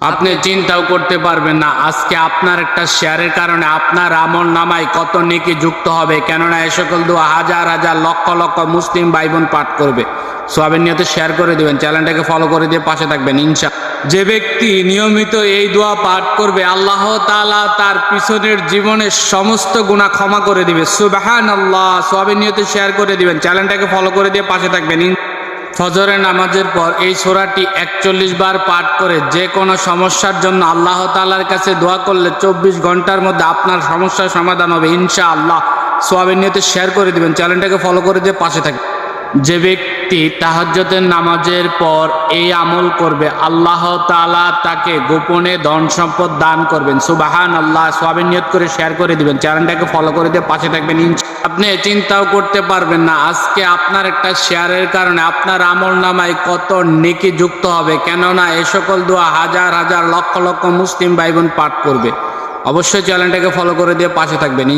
আপনি চিন্তাও করতে পারবেন না। আজকে আপনার একটা শেয়ারের কারণে আপনার আমল নামায় কত নেকি যুক্ত হবে। কেননা এ সকল দোয়া হাজার হাজার, লক্ষ লক্ষ মুসলিম ভাই বোন পাঠ করবে। সোয়াবের নিয়তে শেয়ার করে দিবেন। চ্যানেলটাকে ফলো করে দিয়ে পাশে থাকবেন, ইনশা। যে ব্যক্তি নিয়মিত এই দোয়া পাঠ করবে, আল্লাহ তাআলা তার পিছনের জীবনের সমস্ত গুণা ক্ষমা করে দিবে। সুবাহান আল্লাহ সোয়াবের নিয়তে শেয়ার করে দিবেন। চ্যানেলটাকে ফলো করে দিয়ে পাশে থাকবেন ফজরের নামাজের পর এই সোরাটি একচল্লিশ বার পাঠ করে যে কোনো সমস্যার জন্য আল্লাহ তালার কাছে দোয়া করলে চব্বিশ ঘণ্টার মধ্যে আপনার সমস্যার সমাধান হবে ইনশা আল্লাহ সোয়াবিন নিয়তে শেয়ার করে দিবেন। চ্যানেলটাকে ফলো করে দিয়ে পাশে থাকবেন। যে ব্যক্তি তাহাজ্জতের নামাজের পর এই আমল করবে, আল্লাহ তালা তাকে গোপনে ধন সম্পদ দান করবেন। সুবাহান আল্লাহ সোয়াবের নিয়ত করে শেয়ার করে দিবেন। চ্যানেলটাকে ফলো করে দিয়ে পাশে থাকবেন। আপনি চিন্তাও করতে পারবেন না, আজকে আপনার একটা শেয়ারের কারণে আপনার আমল নামায় কত নেকি যুক্ত হবে। কেননা এ সকল দোয়া হাজার হাজার, লক্ষ লক্ষ মুসলিম ভাই বোন পাঠ করবে। অবশ্যই চ্যানেলটাকে ফলো করে দিয়ে পাশে থাকবেন।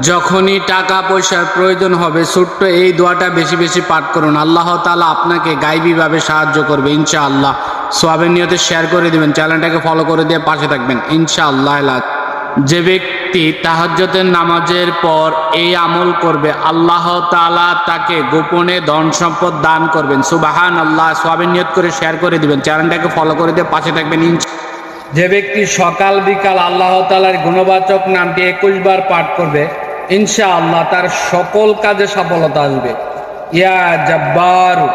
যখনই টাকা পয়সার প্রয়োজন হবে, ছোট্ট এই দোয়াটা বেশি বেশি পাঠ করুন। আল্লাহ তালা আপনাকে গাইবীভাবে সাহায্য করবে ইনশা আল্লাহ সোয়াবের নিয়তে শেয়ার করে দিবেন, চ্যানেলটাকে ফলো করে দিয়ে পাশে থাকবেন ইনশা আল্লাহ যে ব্যক্তি তাহাজ্জতের নামাজের পর এই আমল করবে, আল্লাহ তাআলা তাকে গোপনে ধন সম্পদ দান করবেন। সুবাহান আল্লাহ সোয়াবের নিয়ত করে শেয়ার করে দিবেন, চ্যানেলটাকে ফলো করে দিয়ে পাশে থাকবেন, ইনশা যে ব্যক্তি সকাল বিকাল আল্লাহ তালার গুণবাচক নামটি একুশ বার পাঠ করবে ইনশা আল্লাহ তার সকল কাজে সফলতা আসবে। ইয়া জব্বার।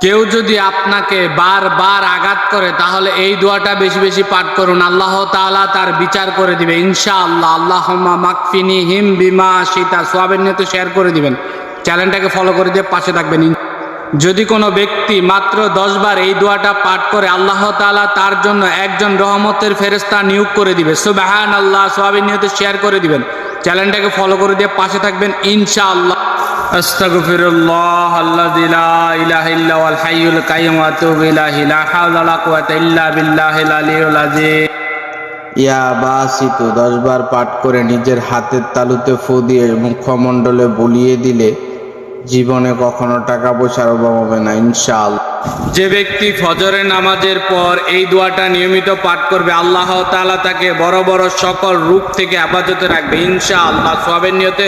কেউ যদি আপনাকে বারবার আঘাত করে, তাহলে এই দোয়াটা বেশি বেশি পাঠ করুন। আল্লাহ তাআলা তার বিচার করে দিবে। ইনশা আল্লাহ আল্লাহ মাকফিনি হিম বিমা সীতা সোয়াবের নিয়ে তো শেয়ার করে দিবেন। চ্যানেলটাকে ফলো করে দিয়ে পাশে থাকবেন। যদি কোনো ব্যক্তি মাত্র দশ বার এই দোয়াটা পাঠ করে, আল্লাহ তাআলা তার জন্য একজন রহমতের ফেরেস্তা নিয়োগ করে দিবে। সুবাহান আল্লাহ সোয়াবিন নিহত শেয়ার করে দিবেন। চ্যানেলটাকে ফলো করে দিয়ে পাশে থাকবেন ইনশা আল্লাহ আস্তাগফিরুল্লাহ আল্লাযী লা ইলাহা ইল্লা হুয়াল হাইয়ুল কাইয়্যুম ওয়া আতুবু ইলাইহি লা হাওলা ওয়ালা কুওয়াতা ইল্লা বিল্লাহিল আলিয়্যিল ইয়া বাসিত দশবার পাঠ করে নিজের হাতের তালুতে ফু দিয়ে মুখমণ্ডলে বুলিয়ে দিলে জীবনে কখনো টাকা পয়সার অভাব হবে না ইনশাআল্লাহ। যে ব্যক্তি ফজরের নামাজের পর এই দোয়াটা নিয়মিত পাঠ করবে, আল্লাহ তাআলা তাকে বড় বড় সকল রূপ থেকে হেফাজতে রাখবে। ইনশা আল্লাহ সবের নিয়তে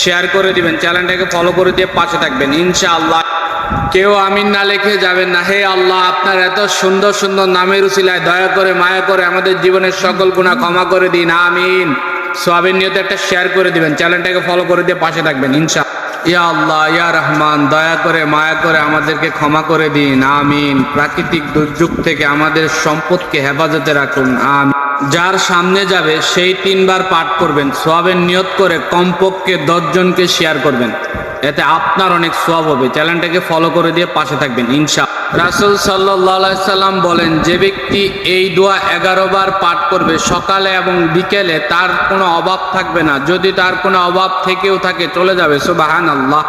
শেয়ার করে দিবেন, চ্যানেলটাকে ফলো করে দিয়ে পাশে থাকবেন ইনশা আল্লাহ কেউ আমিন না লিখে যাবেন না। হে আল্লাহ, আপনার এত সুন্দর সুন্দর নামের উসিলায় দয়া করে, মায়া করে আমাদের জীবনের সকল গুণা ক্ষমা করে দিন, আমিন। সোয়াবের নিয়তে একটা শেয়ার করে দিবেন। চ্যানেলটাকে ফলো করে দিয়ে পাশে থাকবেন, ইনশা ইয়া আল্লাহ, ইয়া রহমান, দয়া করে, মায়া করে আমাদেরকে ক্ষমা করে দিন, আমিন। প্রাকৃতিক দুর্যোগ থেকে আমাদের সম্পদকে হেফাজতে রাখুন, আমিন। যার সামনে যাবে, সেই তিনবার পাঠ করবেন সোয়াবের নিয়ত করে কমপক্ষে দশজনকে শেয়ার করবেন। এতে আপনার অনেক সোয়াব হবে। চ্যানেলটাকে ফলো করে দিয়ে পাশে থাকবেন, ইনশা। রাসুল সাল্লাহ সাল্লাম বলেন, যে ব্যক্তি এই দোয়া এগারো বার পাঠ করবে সকালে এবং বিকেলে, তার কোনো অভাব থাকবে না। যদি তার কোনো অভাব থেকেও থাকে, চলে যাবে। সুবাহান আল্লাহ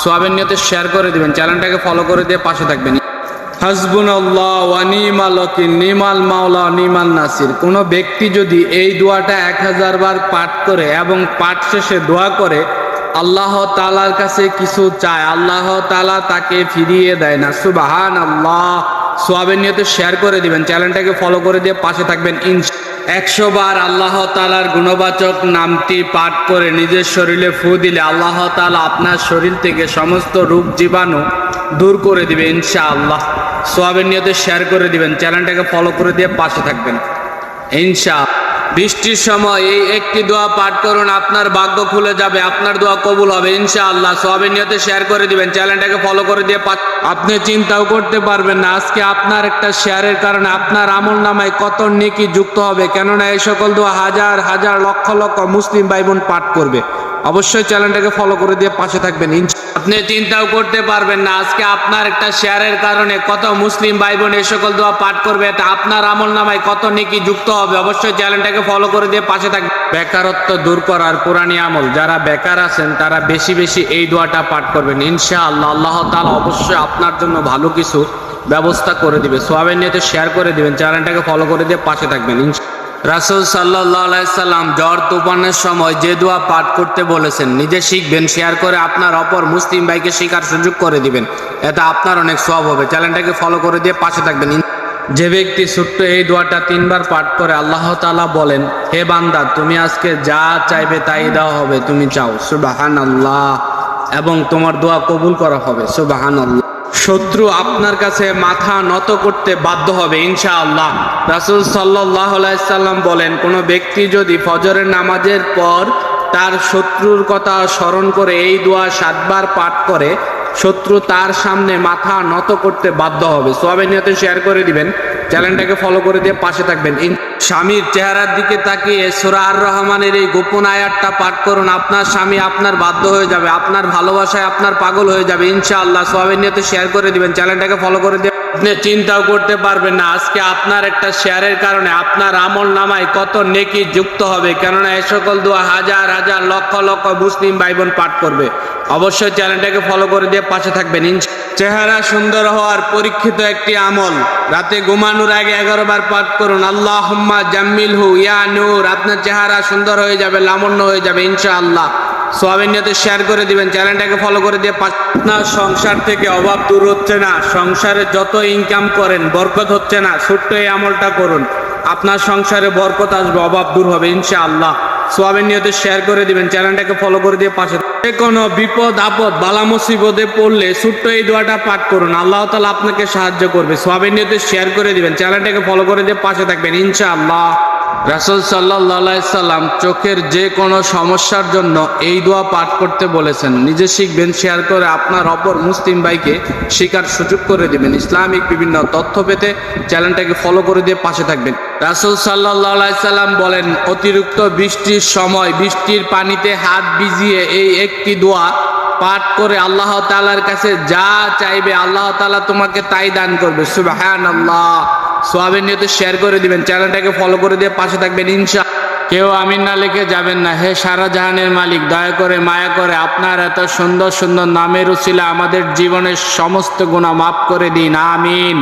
সোয়াবের নিয়তে শেয়ার করে দিবেন, চ্যানেলটাকে ফলো করে দিয়ে পাশে থাকবেন। নাসির। কোনো ব্যক্তি যদি এই দোয়াটা এক হাজার বার পাঠ করে এবং পাঠ শেষে দোয়া করে আল্লাহ তালার কাছে কিছু চায়। আল্লাহ তালা তাকে ফিরিয়ে দেয় না। সুবাহান আল্লাহ সোয়াবের নিয়তে শেয়ার করে দিবেন। চ্যানেলটাকে ফলো করে দিয়ে পাশে থাকবেন। ইনশ একশো বার আল্লাহ তালার গুণবাচক নামটি পাঠ করে নিজের শরীরে ফু দিলে আল্লাহ তালা আপনার শরীর থেকে সমস্ত রোগ জীবাণু দূর করে দিবে ইনশা আল্লাহ সোয়াবের নিয়তে শেয়ার করে দিবেন। চ্যানেলটাকে ফলো করে দিয়ে পাশে থাকবেন। ইনশা বৃষ্টির সময় এই একটি দোয়া পাঠ করুন, আপনার ভাগ্য খুলে যাবে, আপনার দোয়া কবুল হবে, ইনশাআল্লাহ। সবের নিয়তে শেয়ার করে দিবেন চ্যানেলটাকে ফলো করে দিয়ে আপনি চিন্তাও করতে পারবেন না, আজকে আপনার একটা শেয়ারের কারণে আপনার আমল নামায় কত নেকি যুক্ত হবে। কেননা এই সকল দোয়া হাজার হাজার লক্ষ লক্ষ মুসলিম ভাই বোন পাঠ করবে। অবশ্যই চ্যানেলটাকে ফলো করে দিয়ে পাশে থাকবেন। আপনি চিন্তাও করতে পারবেন না। আজকে আপনার একটা শেয়ারের কারণে কত মুসলিম ভাই বোন এই সকল দোয়া পাঠ করবে এটা আপনার আমল নামায় কত নেকি যুক্ত হবে। অবশ্যই চ্যানেলটাকে ফলো করে দিয়ে পাশে থাকবে বেকারত্ব দূর করার পুরানি আমল। যারা বেকার আছেন তারা বেশি বেশি এই দোয়াটা পাঠ করবেন। ইনশা আল্লাহ আল্লাহ তালা অবশ্যই আপনার জন্য ভালো কিছু ব্যবস্থা করে দিবে। সোয়াবের নিয়ে শেয়ার করে দিবেন। চ্যানেলটাকে ফলো করে দিয়ে পাশে থাকবেন। ইনশা রাসুল সাল্লাম জ্বর, তুফানের সময় যে দোয়া পাঠ করতে বলেছেন, নিজে শিখবেন, শেয়ার করে আপনার অপর মুসলিম ভাইকে শেখার সুযোগ করে দিবেন। এটা আপনার অনেক সব হবে। চ্যানেলটাকে ফলো করে দিয়ে পাশে থাকবেন। যে ব্যক্তি ছোট্ট এই দোয়াটা তিনবার পাঠ করে, আল্লাহ তাআলা বলেন, হে বান্দা, তুমি আজকে যা চাইবে তাই দেওয়া হবে, তুমি চাও। সুবাহান আল্লাহ এবং তোমার দোয়া কবুল করা হবে। সুবাহান আল্লাহ শত্রু আপনার কাছে মাথা নত করতে বাধ্য হবে ইনশা আল্লাহ রাসুল সাল্লাহ সাল্লাম বলেন, কোনো ব্যক্তি যদি ফজরের নামাজের পর তার শত্রুর কথা স্মরণ করে, এই দোয়া সাতবার পাঠ করে, শত্রু তার সামনে মাথা নত করতে বাধ্য হবে। সবাই নিয়ে শেয়ার করে দিবেন। চ্যানেলটাকে ফলো করে দিয়ে পাশে থাকবেন। স্বামীর চেহারার দিকে তাকিয়ে সুরা আর রহমানের এই গোপন আয়াতটা পাঠ করুন। আপনার স্বামী আপনার বাধ্য হয়ে যাবে, আপনার ভালোবাসায় আপনার পাগল হয়ে যাবে। ইনশাআল্লাহ সোয়াবের নিয়তে শেয়ার করে দিবেন। চ্যানেলটাকে ফলো করে দিয়ে আপনি চিন্তাও করতে পারবেন না। আজকে আপনার একটা শেয়ারের কারণে আপনার আমল নামায় কত নেকি যুক্ত হবে। কেননা এ সকল দোয়া হাজার হাজার, লক্ষ লক্ষ মুসলিম ভাই বোন পাঠ করবে। অবশ্যই চ্যানেলটাকে ফলো করে দিয়ে পাশে থাকবেন। চেহারা সুন্দর হওয়ার পরীক্ষিত একটি আমল। রাতে ঘুমানোর আগে এগারো বার পাঠ করুন। আল্লাহ হুম্মা জাম্মিল হু ইয়া নূর। আপনার চেহারা সুন্দর হয়ে যাবে, লাবণ্য হয়ে যাবে, ইনশাআল্লাহ। সোয়াবের নিয়তে শেয়ার করে দিবেন। চ্যানেলটাকে ফলো করে দিয়ে আপনার সংসার থেকে অভাব দূর হচ্ছে না। সংসারে যত ইনকাম করেন, বরকত হচ্ছে না। ছোট্ট এই আমলটা করুন। আপনার সংসারে বরকত আসবে, অভাব দূর হবে, ইনশাআল্লাহ। সোয়াবের নিয়তে শেয়ার করে দিবেন। চ্যানেলটাকে ফলো করে দিয়ে পাশে যে কোনো বিপদ, আপদ, বালা মুসিবতে পড়লে ছোট্ট এই দোয়াটা পাঠ করুন। আল্লাহ তালা আপনাকে সাহায্য করবে। সোয়াবের নিয়তে শেয়ার করে দিবেন। চ্যানেলটাকে ফলো করে দিয়ে পাশে থাকবেন, ইনশাআল্লাহ। রাসুল সাল্লাম চোখের যে কোনো সমস্যার জন্য এই দোয়া পাঠ করতে বলেছেন। নিজে শিখবেন, শেয়ার করে আপনার অপর মুসলিম ভাইকে শেখার সুযোগ করে দিবেন। ইসলামিক বিভিন্ন তথ্য পেতে চ্যানেলটাকে ফলো করে দিয়ে পাশে থাকবেন। রাসুল সাল্লাহ সাল্লাম বলেন, অতিরিক্ত বৃষ্টির সময় বৃষ্টির পানিতে হাত ভিজিয়ে এই একটি দোয়া পাঠ করে আল্লাহ তালার কাছে যা চাইবে আল্লাহ তালা তোমাকে তাই দান করবে। সুবাহান আল্লাহ সোয়াবের নিয়তে শেয়ার করে দিবেন। চ্যানেলটাকে ফলো করে দিয়ে পাশে থাকবেন, ইনশা কেউ আমিন না লিখে যাবেন না। হে সারা জাহানের মালিক, দয়া করে, মায়া করে, আপনার এত সুন্দর সুন্দর নামের উচিলা আমাদের জীবনের সমস্ত গুণা মাফ করে দিন। আমিন।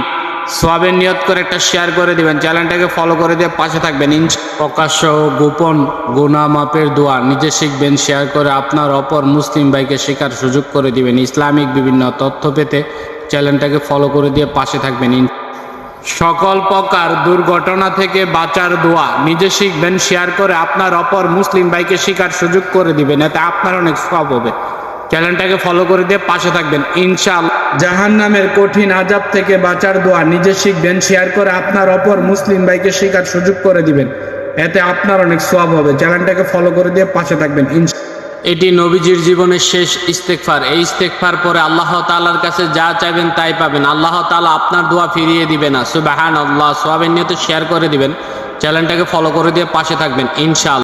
সোয়াবের নিয়ত করে একটা শেয়ার করে দিবেন। চ্যানেলটাকে ফলো করে দিয়ে পাশে থাকবেন, ইনশা প্রকাশ্য গোপন গুণা মাপের দোয়া নিজে শিখবেন শেয়ার করে আপনার অপর মুসলিম ভাইকে শেখার সুযোগ করে দিবেন। ইসলামিক বিভিন্ন তথ্য পেতে চ্যানেলটাকে ফলো করে দিয়ে পাশে থাকবেন সকল প্রকার দুর্ঘটনা থেকে বাঁচার দোয়া নিজে শিখবেন শেয়ার করে আপনার অপর মুসলিম ভাইকে শেখার সুযোগ করে দিবেন, এতে আপনার অনেক সব হবে। চ্যানেলটাকে ফলো করে দিয়ে পাশে থাকবেন ইনশাল জাহান নামের কঠিন আজাব থেকে বাঁচার দোয়া নিজে শিখবেন শেয়ার করে আপনার অপর মুসলিম ভাইকে শেখার সুযোগ করে দিবেন, এতে আপনার অনেক সব হবে। চ্যানেলটাকে ফলো করে দিয়ে পাশে থাকবেন ইনশা এটি নবীজির জীবনের শেষ ইস্তেকফার এই ইস্তেকফার পরে আল্লাহ তালার কাছে যা চাইবেন তাই পাবেন। আল্লাহ তালা আপনার দোয়া ফিরিয়ে দিবে না। সুবাহান আল্লাহ সোয়াবেন নিয়ে তো শেয়ার করে দিবেন। চ্যানেলটাকে ফলো করে দিয়ে পাশে থাকবেন। ইনশাআল্লাহ।